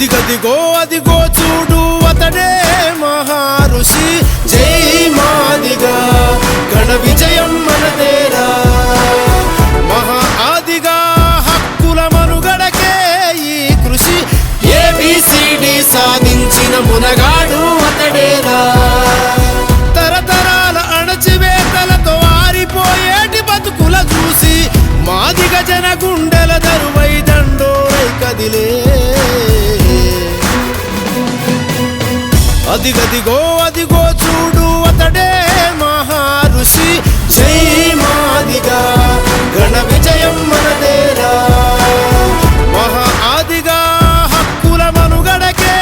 అదిగదిగో అదిగో చూడు అతడే మహారుషి. జై మాదిగా గణ విజయం మనదేరా మహా ఆదిగా హక్కుల మనుగడకే ఈ కృషి. ఏబిసిడి సాధించిన మునగాడు అతడేరా. తరతరాల అణచివేతలతో ఆరిపోయేటి బతుకుల చూసి మాదిగ జన గుండెల దరువై దండోరై కదిలే అదిగదిగో అదిగో చూడు అతడే మహారుషి. జై మాదిగా గణ విజయం మనదేరా మహా ఆదిగా హక్కుల మనుగడకే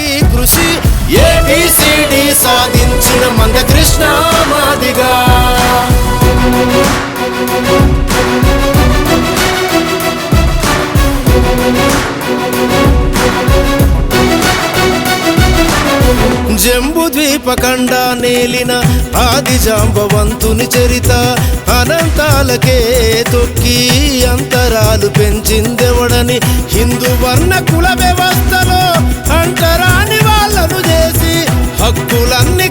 ఈ కృషి. ఏబిసిడి సాధించిన మంద కృష్ణ మాదిగా నేలిన ఆది జాంబవంతుని చరిత అనంతాలకే తొక్కి అంతరాలు పెంచిందెవడని హిందూ వర్ణ కుల వ్యవస్థలో అంటరాని వాళ్ళను చేసి హక్కులన్నీ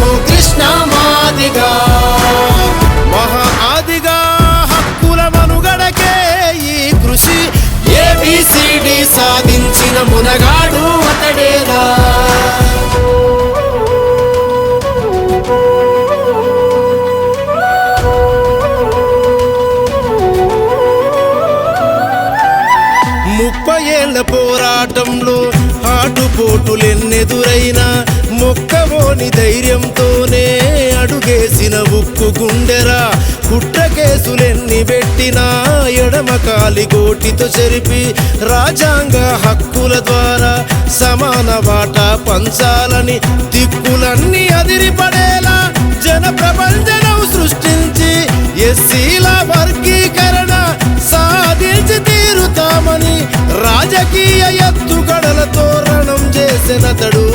హో కృష్ణ మాదిగా. మహా ఆదిగా హక్కుల మనుగడకే ఈ కృషి. ఏబిసిడి సాధించిన మునగాడు అతడేరా ముప్పై ఏళ్ళ పోరాటంలో ఆటుపోటులెన్నెదురైనా మొక్కవోని ధైర్యంతోనే అడుగేసిన ఉక్కు గుండెరా కుట్ర కేసులెన్ని పెట్టినా ఎడమ కాలి గోటితో చెరిపి రాజాంగ హక్కుల ద్వారా సమాన వాటా పంచాలని దిక్కులన్నీ అదిరిపడేలా జన ప్రపంచనం సృష్టించి ఎస్సీల వర్గీకరణ సాధించి తీరుతామని రాజకీయ ఎత్తుగడలతో రణం చేసినతడు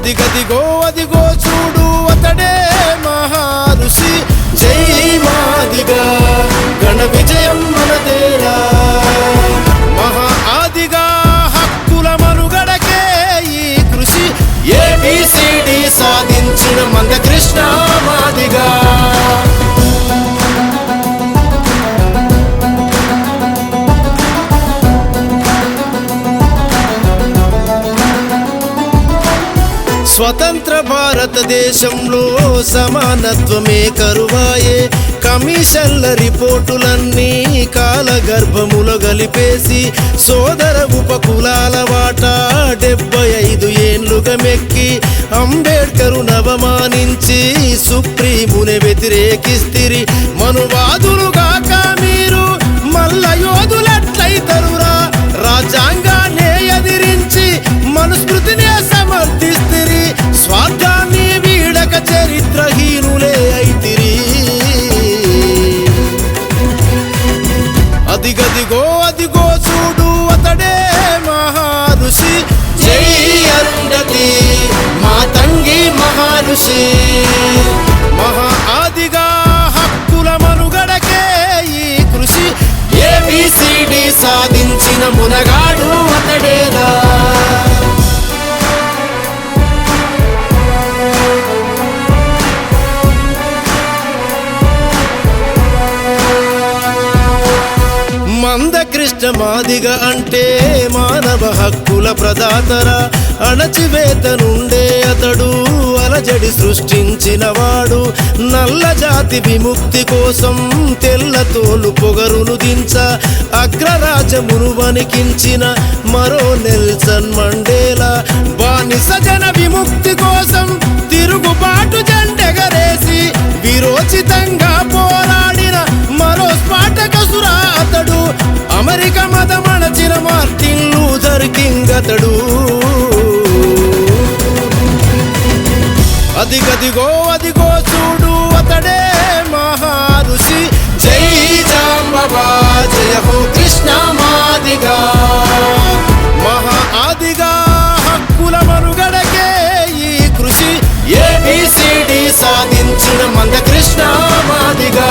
అదిగదిగో అదిగో చూడు అతడే మహారుషి. జై మాదిగా గణ విజయం మనదేరా మహా ఆదిగా హక్కుల మనుగడకే ఈ కృషి. ఏబిసిడి సాధించిన మంద కృష్ణ స్వతంత్ర భారతదేశంలో సమానత్వమే కరువాయే. కమిషన్ల రిపోర్టులన్నీ కాలగర్భములో గలిపేసి సోదర ఉపకులాల వాటా డెబ్బై ఐదు ఏండ్లుగా మెక్కి అంబేడ్కరు నవమానించి సుప్రీముని వ్యతిరేకిస్తిరి. మనువాదులుగా మా తంగి మహారుషి మహా ఆదిగా హక్కుల మనుగడకే ఈ కృషి. ఏబిసిడి సాధించిన మునగాడు అతడేరా మందకృష్ణ మాదిగ అంటే మానవ హక్కుల ప్రదాతర. అణచివేత నుండే అతడు అలజడి సృష్టించిన వాడు నల్ల జాతి విముక్తి కోసం తెల్ల తోలు పొగరును దించ అగ్రరాజమును వణికించిన మరో నెల్సన్ మండేలా. బానిస జన విముక్తి కోసం తిరుగుబాటు జెండెగరేసి విరోచితంగా పోరాడిన మరో స్పాటకసురా అతడు. అమెరికా మతమణచిన మార్టిన్ లూథర్ కింగ్ అతడు. అదిగదిగో అదిగో చూడు అతడే మహారుషి జై జాంబవా జయ హో కృష్ణ మాదిగా. మహా ఆదిగా హక్కుల మనుగడకే ఈ కృషి. ఏబిసిడి సాధించిన మంద కృష్ణ మాదిగా.